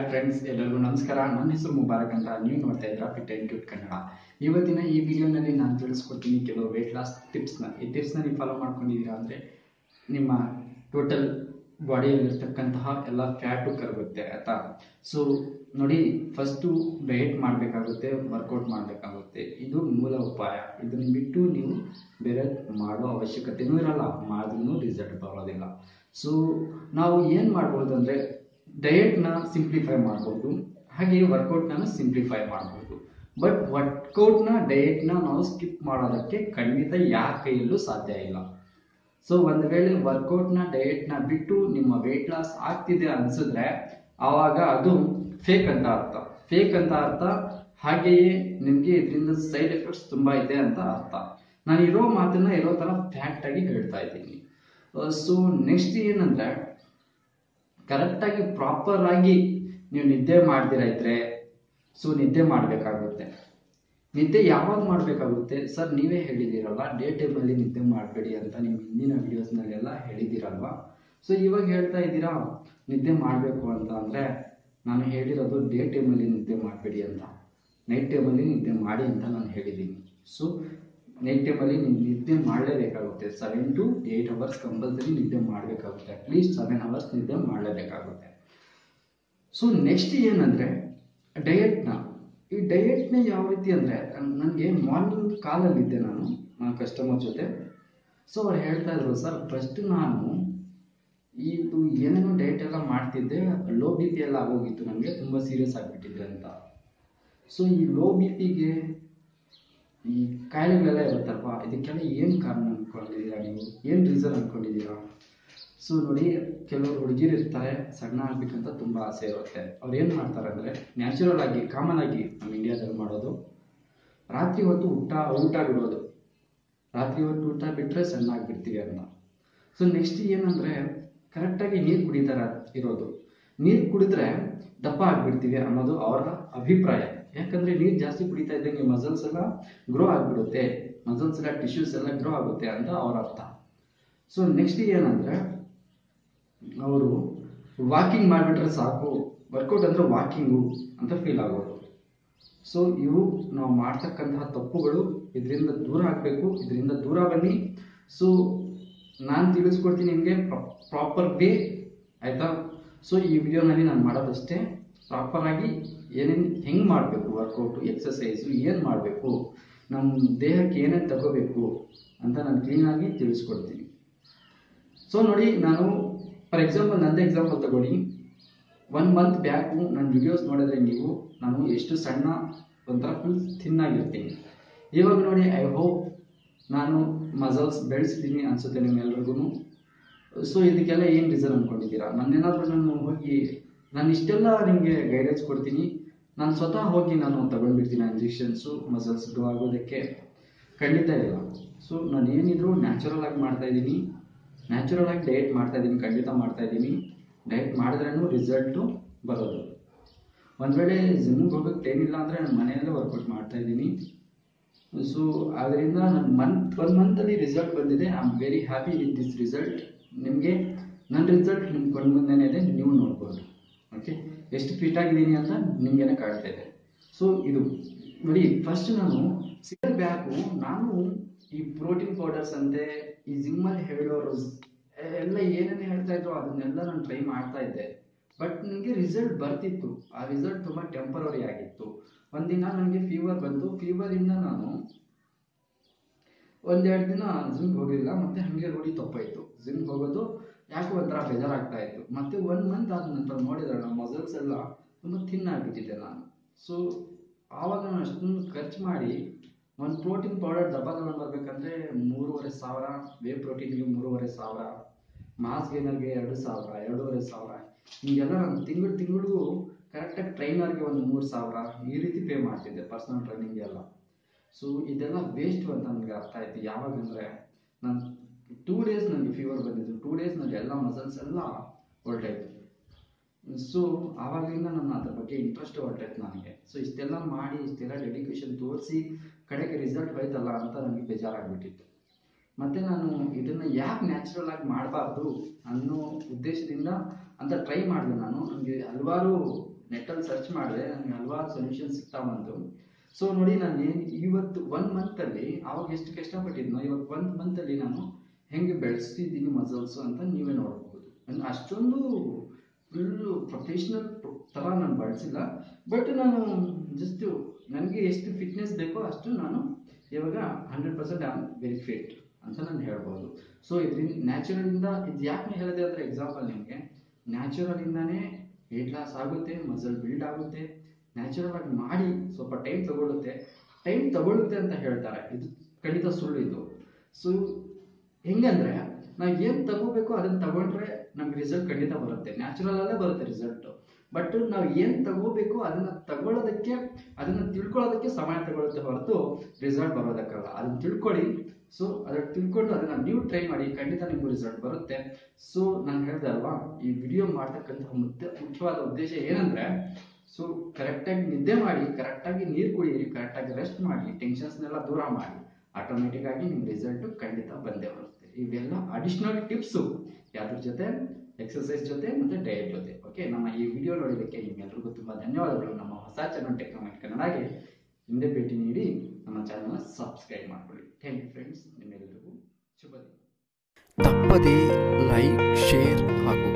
Hi friends ಎಲ್ಲರಿಗೂ ನಮಸ್ಕಾರ. ನನ್ನ ಹೆಸರು ಮುಬಾರಕ್ ಅಂತ ನೀವು ನೋಡ್ತಾ ಇದ್ದೀರಾ ಫಿಟ್ ಆ್ಯಂಡ್ ಕ್ಯೂಟ್ ಕನ್ನಡ ಇವತ್ತಿನ ಈ ವಿಡಿಯೋನಲ್ಲಿ ನಾನು ತಿಳಿಸ್ಕೊಡ್ತೀನಿ ಕೆಲವು ವೆಯ್ಟ್ ಲಾಸ್ ಟಿಪ್ಸ್ನ ಈ ಟಿಪ್ಸ್ನ ನೀವು ಫಾಲೋ ಮಾಡ್ಕೊಂಡಿದ್ದೀರಾ ಅಂದರೆ ನಿಮ್ಮ ಟೋಟಲ್ ಬಾಡಿಯಲ್ಲಿರ್ತಕ್ಕಂತಹ ಎಲ್ಲ ಫ್ಯಾಟು ಕರಗುತ್ತೆ, ಆಯಿತಾ? ಸೊ ನೋಡಿ ಫಸ್ಟು ಡಯಟ್ ಮಾಡಬೇಕಾಗುತ್ತೆ ವರ್ಕೌಟ್ ಮಾಡಬೇಕಾಗುತ್ತೆ. ಇದು ಮೂಲ ಉಪಾಯ. ಇದನ್ನು ಬಿಟ್ಟು ನೀವು ಬೇರೆ ಮಾಡೋ ಅವಶ್ಯಕತೆಯೂ ಇರಲ್ಲ. ಮಾಡಿದ್ರೂ ರಿಸಲ್ಟ್ ಬರೋದಿಲ್ಲ. ಸೊ ನಾವು ಏನು ಮಾಡ್ಬೋದು ಅಂದರೆ ಡಯಟ್ನ ಸಿಂಪ್ಲಿಫೈ ಮಾಡ್ಬೋದು, ಹಾಗೆಯೇ ವರ್ಕೌಟ್ನ ಸಿಂಪ್ಲಿಫೈ ಮಾಡ್ಬೋದು. ಬಟ್ ವರ್ಕೌಟ್ನ, ಡಯೆಟ್ನ ನಾವು ಸ್ಕಿಪ್ ಮಾಡೋದಕ್ಕೆ ಖಂಡಿತ ಯಾರ ಕೈಯಲ್ಲೂ ಸಾಧ್ಯ ಇಲ್ಲ. ಸೊ ಒಂದು ವೇಳೆ ವರ್ಕೌಟ್ನ, ಡಯಟ್ನ ಬಿಟ್ಟು ನಿಮ್ಮ ವೆಯ್ಟ್ ಲಾಸ್ ಆಗ್ತಿದೆ ಅನ್ಸಿದ್ರೆ, ಆವಾಗ ಅದು ಫೇಕ್ ಅಂತ ಅರ್ಥ. ಫೇಕ್ ಅಂತ ಅರ್ಥ, ಹಾಗೆಯೇ ನಿಮಗೆ ಇದರಿಂದ ಸೈಡ್ ಎಫೆಕ್ಟ್ಸ್ ತುಂಬ ಇದೆ ಅಂತ ಅರ್ಥ. ನಾನು ಇರೋ ಮಾತನ್ನ ಇರೋ ಥರ ಫ್ಯಾಕ್ಟ್ ಆಗಿ ಹೇಳ್ತಾ ಇದ್ದೀನಿ. ಸೊ ನೆಕ್ಸ್ಟ್ ಏನಂದ್ರೆ ಕರೆಕ್ಟಾಗಿ ಪ್ರಾಪರ್ ಆಗಿ ನೀವು ನಿದ್ದೆ ಮಾಡ್ದಿರ ಇದ್ರೆ ಸೊ ನಿದ್ದೆ ಮಾಡಬೇಕಾಗುತ್ತೆ. ನಿದ್ದೆ ಯಾವಾಗ ಮಾಡಬೇಕಾಗುತ್ತೆ? ಸರ್ ನೀವೇ ಹೇಳಿದ್ದೀರಲ್ಲ ಡೇ ಟೈಮಲ್ಲಿ ನಿದ್ದೆ ಮಾಡಬೇಡಿ ಅಂತ ನಿಮ್ಮ ಹಿಂದಿನ ವಿಡಿಯೋಸ್ನಲ್ಲೆಲ್ಲ ಹೇಳಿದ್ದೀರಲ್ವ? ಸೊ ಇವಾಗ ಹೇಳ್ತಾ ಇದ್ದೀರಾ, ನಿದ್ದೆ ಮಾಡಬೇಕು ಅಂತ ಅಂದರೆ ನಾನು ಹೇಳಿರೋದು ಡೇ ಟೈಮಲ್ಲಿ ನಿದ್ದೆ ಮಾಡಬೇಡಿ ಅಂತ. ನೈಟ್ ಟೈಮಲ್ಲಿ ನಿದ್ದೆ ಮಾಡಿ ಅಂತ ನಾನು ಹೇಳಿದ್ದೀನಿ. ಸೊ ನೈಟ್ ಟೈಮಲ್ಲಿ ನೀವು ನಿದ್ದೆ ಮಾಡಲೇಬೇಕಾಗುತ್ತೆ. Seven to eight hours compulsory ನಿದ್ದೆ ಮಾಡಬೇಕಾಗುತ್ತೆ. ಅಟ್ಲೀಸ್ಟ್ ಸೆವೆನ್ ಅವರ್ಸ್ ನಿದ್ದೆ ಮಾಡಲೇಬೇಕಾಗುತ್ತೆ. ಸೊ ನೆಕ್ಸ್ಟ್ ಏನಂದರೆ ಡಯಟ್ನ ಈ ಡಯಟ್ನ ಯಾವ ರೀತಿ ಅಂದರೆ, ನನಗೆ ಮಾರ್ನಿಂಗ್ ಕಾಲಲ್ಲಿದ್ದೆ ನಾನು ನನ್ನ ಕಸ್ಟಮರ್ ಜೊತೆ. ಸೊ ಅವ್ರು ಹೇಳ್ತಾ ಇದ್ರು ಸರ್ ಫಸ್ಟ್ ನಾನು ಇದು ಏನೇನೋ ಡಯಟ್ ಎಲ್ಲ ಮಾಡ್ತಿದ್ದೆ ಲೋ ಬಿ ಪಿ ಎಲ್ಲ ಆಗೋಗಿತ್ತು, ನನಗೆ ತುಂಬ ಸೀರಿಯಸ್ ಆಗಿಬಿಟ್ಟಿದೆ ಅಂತ. ಸೊ ಈ ಲೋ ಬಿ ಪಿಗೆ ಈ ಕಾಯಿಲೆಗಳೆಲ್ಲ ಇರುತ್ತಲ್ವಾ? ಇದಕ್ಕೆಲ್ಲ ಏನು ಕಾರಣ ಅಂದ್ಕೊಂಡಿದ್ದೀರಾ ನೀವು? ಏನು ರೀಸನ್ ಅಂದ್ಕೊಂಡಿದ್ದೀರಾ ಸೊ ನೋಡಿ, ಕೆಲವರು ಹುಡುಗಿರು ಇರ್ತಾರೆ, ಸಣ್ಣ ಆಗ್ಬೇಕಂತ ತುಂಬ ಆಸೆ ಇರುತ್ತೆ. ಅವ್ರು ಏನು ಮಾಡ್ತಾರೆ ಅಂದರೆ ನ್ಯಾಚುರಲ್ ಆಗಿ ಕಾಮನ್ ಆಗಿ ನಮ್ಮ ಇಂಡಿಯಾದಲ್ಲಿ ಮಾಡೋದು, ರಾತ್ರಿ ಹೊತ್ತು ಊಟ ಊಟ ಬಿಡೋದು. ರಾತ್ರಿ ಹೊತ್ತು ಊಟ ಬಿಟ್ಟರೆ ಸಣ್ಣ ಆಗಿಬಿಡ್ತೀವಿ ಅಂತ. ಸೊ ನೆಕ್ಸ್ಟ್ ಏನಂದರೆ ಕರೆಕ್ಟಾಗಿ ನೀರು ಕುಡಿತಾರ ಇರೋದು. ನೀರು ಕುಡಿದ್ರೆ ದಪ್ಪ ಆಗಿಬಿಡ್ತೀವಿ ಅನ್ನೋದು ಅವರ ಅಭಿಪ್ರಾಯ. ಯಾಕಂದರೆ ನೀರು ಜಾಸ್ತಿ ಕುಡಿತಾ ಇದ್ದಂಗೆ ಮಸಲ್ಸ್ ಎಲ್ಲ ಗ್ರೋ ಆಗಿಬಿಡುತ್ತೆ. ಮಸಲ್ಸ್ ಎಲ್ಲ ಟಿಶ್ಯೂಸ್ ಎಲ್ಲ ಗ್ರೋ ಆಗುತ್ತೆ ಅಂತ ಅವ್ರ ಅರ್ಥ. ಸೊ ನೆಕ್ಸ್ಟ್ ಏನಂದರೆ ಅವರು ವಾಕಿಂಗ್ ಮಾಡಿಬಿಟ್ರೆ ಸಾಕು. ವರ್ಕೌಟ್ ಅಂದರೆ ವಾಕಿಂಗು ಅಂತ ಫೀಲ್ ಆಗೋದು. ಸೊ ಇವು ನಾವು ಮಾಡ್ತಕ್ಕಂತಹ ತಪ್ಪುಗಳು ಇದರಿಂದ ದೂರ ಆಗಬೇಕು, ಇದರಿಂದ ದೂರ ಬನ್ನಿ. ಸೊ ನಾನು ತಿಳಿಸ್ಕೊಡ್ತೀನಿ ನಿಮಗೆ ಪ್ರಾಪರ್ ವೇ ಆಯಿತಾ? ಸೊ ಈ ವಿಡಿಯೋನಲ್ಲಿ ನಾನು ಮಾಡೋದಷ್ಟೇ. ಪ್ರಾಪರಾಗಿ ಏನೇನು ಹೆಂಗೆ ಮಾಡಬೇಕು ವರ್ಕೌಟು ಎಕ್ಸಸೈಸು ಏನು ಮಾಡಬೇಕು ನಮ್ಮ ದೇಹಕ್ಕೆ ಏನೇನು ತಗೋಬೇಕು ಅಂತ ನಾನು ಕ್ಲೀನಾಗಿ ತಿಳಿಸ್ಕೊಡ್ತೀನಿ. ಸೊ ನೋಡಿ, ನಾನು ಫಾರ್ ಎಕ್ಸಾಂಪಲ್ ನಂದೇ ಎಕ್ಸಾಂಪಲ್ ತಗೊಳ್ಳಿ. ಒನ್ ಮಂತ್ ಬ್ಯಾಕು ನನ್ನ ವಿಡಿಯೋಸ್ ನೋಡಿದ್ರೆ ನೀವು, ನಾನು ಎಷ್ಟು ಸಣ್ಣ ಒಂಥರ ಫುಲ್ ಥಿನ್ನಾಗಿರ್ತೀನಿ ಇವಾಗ ನೋಡಿ ಐ ಹೋಪ್ ನಾನು ಮಸಲ್ಸ್ ಬೆಳೆಸಿದ್ದೀನಿ ಅನಿಸುತ್ತೆ ನಿಮ್ಮೆಲ್ರಿಗೂ ಸೊ ಇದಕ್ಕೆಲ್ಲ ಏನು ರೀಸನ್ ಅಂದ್ಕೊಂಡಿದ್ದೀರಾ ನನ್ನೇನಾದರೂ ನಾನು ಹೋಗಿ ನಾನು ಇಷ್ಟೆಲ್ಲ ನಿಮಗೆ ಗೈಡೆನ್ಸ್ ಕೊಡ್ತೀನಿ. ನಾನು ಸ್ವತಃ ಹೋಗಿ ನಾನು ತಗೊಂಡ್ಬಿಡ್ತೀನಿ ಇಂಜೆಕ್ಷನ್ಸು ಮಸಲ್ಸ್ ಗ್ರೋ ಆಗೋದಕ್ಕೆ. ಖಂಡಿತ ಇಲ್ಲ. ಸೊ ನಾನು ಏನಿದ್ರು ನ್ಯಾಚುರಲ್ ಆಗಿ ಮಾಡ್ತಾ ಇದ್ದೀನಿ. ನ್ಯಾಚುರಲ್ ಆಗಿ ಡಯಟ್ ಮಾಡ್ತಾ ಇದ್ದೀನಿ, ಖಂಡಿತ ಮಾಡ್ತಾ ಇದ್ದೀನಿ. ಡಯಟ್ ಮಾಡಿದ್ರೂ ರಿಸಲ್ಟು ಬರೋದು. ಒಂದು ವೇಳೆ ಜಿಮ್ಗೆ ಹೋಗೋಕ್ಕೆ ಟೈಮ್ ಇಲ್ಲ ಅಂದರೆ ನಾನು ಮನೆಯಲ್ಲೇ ವರ್ಕೌಟ್ ಮಾಡ್ತಾ ಇದ್ದೀನಿ. ಸೊ ಅದರಿಂದ ನನ್ನ ಮಂತ್ ಒನ್ ಮಂತಲ್ಲಿ ರಿಸಲ್ಟ್ ಬಂದಿದೆ. I am very happy with this result ನಿಮಗೆ ನನ್ನ ರಿಸಲ್ಟ್ ನಿಮ್ಮ ಕೊಂಡು ಮುಂದೆನೇ ಇದೆ ನೀವು ನೋಡ್ಬೋದು ಓಕೆ ಎಷ್ಟು ಫಿಟ್ ಆಗಿದ್ದೀನಿ ಅಂತ ನಿಮಗೇನೆ ಕಾಣ್ತಾ ಇದೆ. ಸೊ ಇದು ನೋಡಿ ಫಸ್ಟ್ ನಾನು ಸಿಗಲ್ ಬ್ಯಾಗು ನಾನು ಈ ಪ್ರೋಟೀನ್ ಪೌಡರ್ಸ್ ಅಂತೆ, ಈ ಜಿಮ್ಮಲ್ಲಿ ಹೇಳೋರು ಎಲ್ಲ ಏನೇನು ಹೇಳ್ತಾ ಇದ್ರು ಅದನ್ನೆಲ್ಲ ನಾನು ಟ್ರೈ ಮಾಡ್ತಾ ಇದ್ದೆ. ಬಟ್ ನನಗೆ ರಿಸಲ್ಟ್ ಬರ್ತಿತ್ತು. ಆ ರಿಸಲ್ಟ್ ತುಂಬ ಟೆಂಪರರಿ ಆಗಿತ್ತು. ಒಂದಿನ ನನಗೆ ಫೀವರ್ ಬಂತು ಫೀವರಿಂದ ನಾನು ಒಂದೆರಡು ದಿನ ಜಿಮ್ಗೆ ಹೋಗಿಲ್ಲ, ಮತ್ತೆ ಹಾಗೆ ರೂಢಿ ತಪ್ಪಾಯಿತು. ಜಿಮ್ಗೆ ಹೋಗೋದು ಯಾಕೋ ಒಂಥರ ಬೇಜಾರಾಗ್ತಾ ಇತ್ತು. ಮತ್ತೆ ಒನ್ ಮಂತ್ ಆದ ನಂತರ ನೋಡಿದ್ರೆ ನಮ್ಮ ಮಸಲ್ಸ್ ಎಲ್ಲ ತುಂಬ ಥಿನ್ ಆಗಿಬಿಟ್ಟಿದ್ದೆ ನಾನು. ಸೊ ಆವಾಗ ನಾನು ಅಷ್ಟೊಂದು ಖರ್ಚು ಮಾಡಿ ಒಂದು ಪ್ರೋಟೀನ್ ಪೌಡರ್ ಡಬ್ಬ ಬರಬೇಕಂದ್ರೆ ಮೂರುವರೆ ಸಾವಿರ ವೇ ಪ್ರೋಟೀನ್ಗೆ ಮೂರುವರೆ ಸಾವಿರ ಮಾಸ್ ಗೇನರ್ಗೆ ಎರಡು ಸಾವಿರ, ಎರಡೂವರೆ ಸಾವಿರ. ಹೀಗೆಲ್ಲ ನಾನು ತಿಂಗಳು ತಿಂಗಳಿಗೂ ಕರೆಕ್ಟಾಗಿ ಟ್ರೈನರ್ಗೆ ಒಂದು ಮೂರು ಸಾವಿರ ಈ ರೀತಿ ಪೇ ಮಾಡ್ತಿದ್ದೆ ಪರ್ಸನಲ್ ಟ್ರೈನಿಂಗ್ ಎಲ್ಲ ಸೊ ಇದೆಲ್ಲ ವೇಸ್ಟ್ ಅಂತ ನನಗೆ ಅರ್ಥ ಆಯ್ತು. ಯಾವಾಗಂದ್ರೆ ನಾನು ಟೂ ಡೇಸ್ ನನಗೆ ಫೀವರ್ ಬಂದಿದ್ದು ಟೂ ಡೇಸ್ ಎಲ್ಲ ಮಸಲ್ಸ್ ಎಲ್ಲ ಹೊರಟಾಯ್ತು. ಸೊ ಆವಾಗಲಿಂದ ನನ್ನ ಅದ್ರ ಬಗ್ಗೆ ಇಂಟ್ರೆಸ್ಟ್ ಹೊರಟಾಯ್ತು ನನಗೆ. ಸೊ ಇಷ್ಟೆಲ್ಲ ಮಾಡಿ, ಇಷ್ಟೆಲ್ಲ ಡೆಡಿಕೇಶನ್ ತೋರಿಸಿ ಕಡೆಗೆ ರಿಸಲ್ಟ್ ಹೋಯ್ತಲ್ಲ ಅಂತ ನನಗೆ ಬೇಜಾರಾಗ್ಬಿಟ್ಟಿತ್ತು. ಮತ್ತು ನಾನು ಇದನ್ನು ಯಾಕೆ ನ್ಯಾಚುರಲ್ ಆಗಿ ಮಾಡಬಾರ್ದು ಅನ್ನೋ ಉದ್ದೇಶದಿಂದ ಅಂತ ಟ್ರೈ ಮಾಡಿದೆ ನಾನು. ನನಗೆ ಹಲವಾರು ನೆಟ್ಟಲ್ಲಿ ಸರ್ಚ್ ಮಾಡಿದೆ. ನನಗೆ ಹಲವಾರು ಸೊಲ್ಯೂಷನ್ ಸಿಗ್ತಾ ಬಂತು. ಸೊ ನೋಡಿ ನಾನು ಇವತ್ತು ಒನ್ ಮಂತಲ್ಲಿ ಅವಾಗ ಎಷ್ಟು ಕಷ್ಟಪಟ್ಟಿದ್ನೋ ಇವತ್ತು ಒಂದು ಮಂತಲ್ಲಿ ನಾನು ಹೆಂಗೆ ಬೆಳೆಸ್ತಿದ್ದೀನಿ ಮಸಲ್ಸು ಅಂತ ನೀವೇ ನೋಡ್ಬೋದು. ನಾನು ಅಷ್ಟೊಂದು ಫುಲ್ಲು ಪ್ರೊಫೆಷ್ನಲ್ ಥರ ನಾನು ಬಳಸಿಲ್ಲ. ಬಟ್ ನಾನು ಜಸ್ಟ್ ನನಗೆ ಎಷ್ಟು ಫಿಟ್ನೆಸ್ ಬೇಕೋ ಅಷ್ಟು ನಾನು ಇವಾಗ hundred percent am very fit ಅಂತ ನಾನು ಹೇಳ್ಬೋದು. ಸೊ ಇದರಿಂದ ನ್ಯಾಚುರಲಿಂದ ಇದು ಯಾಕೆ ಹೇಳಿದೆ ಅಂದರೆ ಎಕ್ಸಾಂಪಲ್ ನಿಮಗೆ. ನ್ಯಾಚುರಲಿಂದನೇ ವೆಯ್ಟ್ ಲಾಸ್ ಆಗುತ್ತೆ ಮಸಲ್ ಬಿಲ್ಡ್ ಆಗುತ್ತೆ. ನ್ಯಾಚುರಲ್ ಆಗಿ ಮಾಡಿ ಸ್ವಲ್ಪ ಟೈಮ್ ತಗೊಳ್ಳುತ್ತೆ. ಟೈಮ್ ತಗೊಳ್ಳುತ್ತೆ ಅಂತ ಹೇಳ್ತಾರೆ. ಇದು ಖಂಡಿತ ಸುಳ್ಳು ಇದು. ಸೊ ಹೆಂಗಂದ್ರೆ, ನಾವು ಏನು ತಗೋಬೇಕು ಅದನ್ನ ತಗೊಂಡ್ರೆ ನಮ್ಗೆ ರಿಸಲ್ಟ್ ಖಂಡಿತ ಬರುತ್ತೆ. ನ್ಯಾಚುರಲ್ ಅಲ್ಲೇ ಬರುತ್ತೆ ರಿಸಲ್ಟ್ ಬಟ್ ನಾವು ಏನು ತಗೋಬೇಕು ಅದನ್ನ ತಗೊಳ್ಳೋದಕ್ಕೆ, ಅದನ್ನ ತಿಳ್ಕೊಳ್ಳೋದಕ್ಕೆ ಸಮಯ ತಗೊಳ್ಳುತ್ತೆ ಹೊರತು ರಿಸಲ್ಟ್ ಬರೋದಕ್ಕಲ್ಲ ಅದನ್ನ ತಿಳ್ಕೊಳ್ಳಿ. ಸೊ ಅದನ್ನ ತಿಳ್ಕೊಂಡು ಅದನ್ನ ನೀವು ಟ್ರೈ ಮಾಡಿ ಖಂಡಿತ ನಿಮ್ಗೆ ರಿಸಲ್ಟ್ ಬರುತ್ತೆ. ಸೊ ನಾನು ಹೇಳ್ದೆ ಅಲ್ವಾ, ಈ ವಿಡಿಯೋ ಮಾಡ್ತಕ್ಕಂತಹ ಮುಖ್ಯ, ಮುಖ್ಯವಾದ ಉದ್ದೇಶ ಏನಂದ್ರೆ ಸೊ ಕರೆಕ್ಟಾಗಿ ನಿದ್ದೆ ಮಾಡಿ ಕರೆಕ್ಟಾಗಿ ನೀರು ಕುಡಿಯಿರಿ ಕರೆಕ್ಟಾಗಿ ರೆಸ್ಟ್ ಮಾಡಿ ಟೆನ್ಷನ್ಸ್ನೆಲ್ಲ ದೂರ ಮಾಡಿ. ಆಟೋಮೆಟಿಕ್ ಆಗಿ ನಿಮ್ಮ ರಿಸಲ್ಟ್ ಖಂಡಿತ ಬಂದೇ ಬರುತ್ತೆ. ಇವೆಲ್ಲ ಅಡಿಷನಲ್ ಟಿಪ್ಸು ಯಾವ್ದ್ರ ಜೊತೆ? ಎಕ್ಸರ್ಸೈಸ್ ಜೊತೆ ಮತ್ತೆ ಡಯಟ್ ಜೊತೆ. ಓಕೆ ನಮ್ಮ ಈ ವಿಡಿಯೋ ನೋಡಿದ್ದಕ್ಕೆ ನಿಮ್ಮೆಲ್ರಿಗೂ ತುಂಬ ಧನ್ಯವಾದಗಳು. ನಮ್ಮ ಹೊಸ ಚಾನಲ್ ಟೆಕ್ನೋಮೆಟ್ ಕನ್ನಡಗೆ ಹಿಂದೆ ಭೇಟಿ ನೀಡಿ ನಮ್ಮ ಚಾನಲ್ನ ಸಬ್ಸ್ಕ್ರೈಬ್ ಮಾಡ್ಕೊಳ್ಳಿ. ಥ್ಯಾಂಕ್ ಯು ಫ್ರೆಂಡ್ಸ್ ನಿಮ್ಮೆಲ್ಲರಿಗೂ ಶುಭ ದಿನ. ತಪ್ಪದೇ ಲೈಕ್ ಶೇರ್ ಹಾಗೂ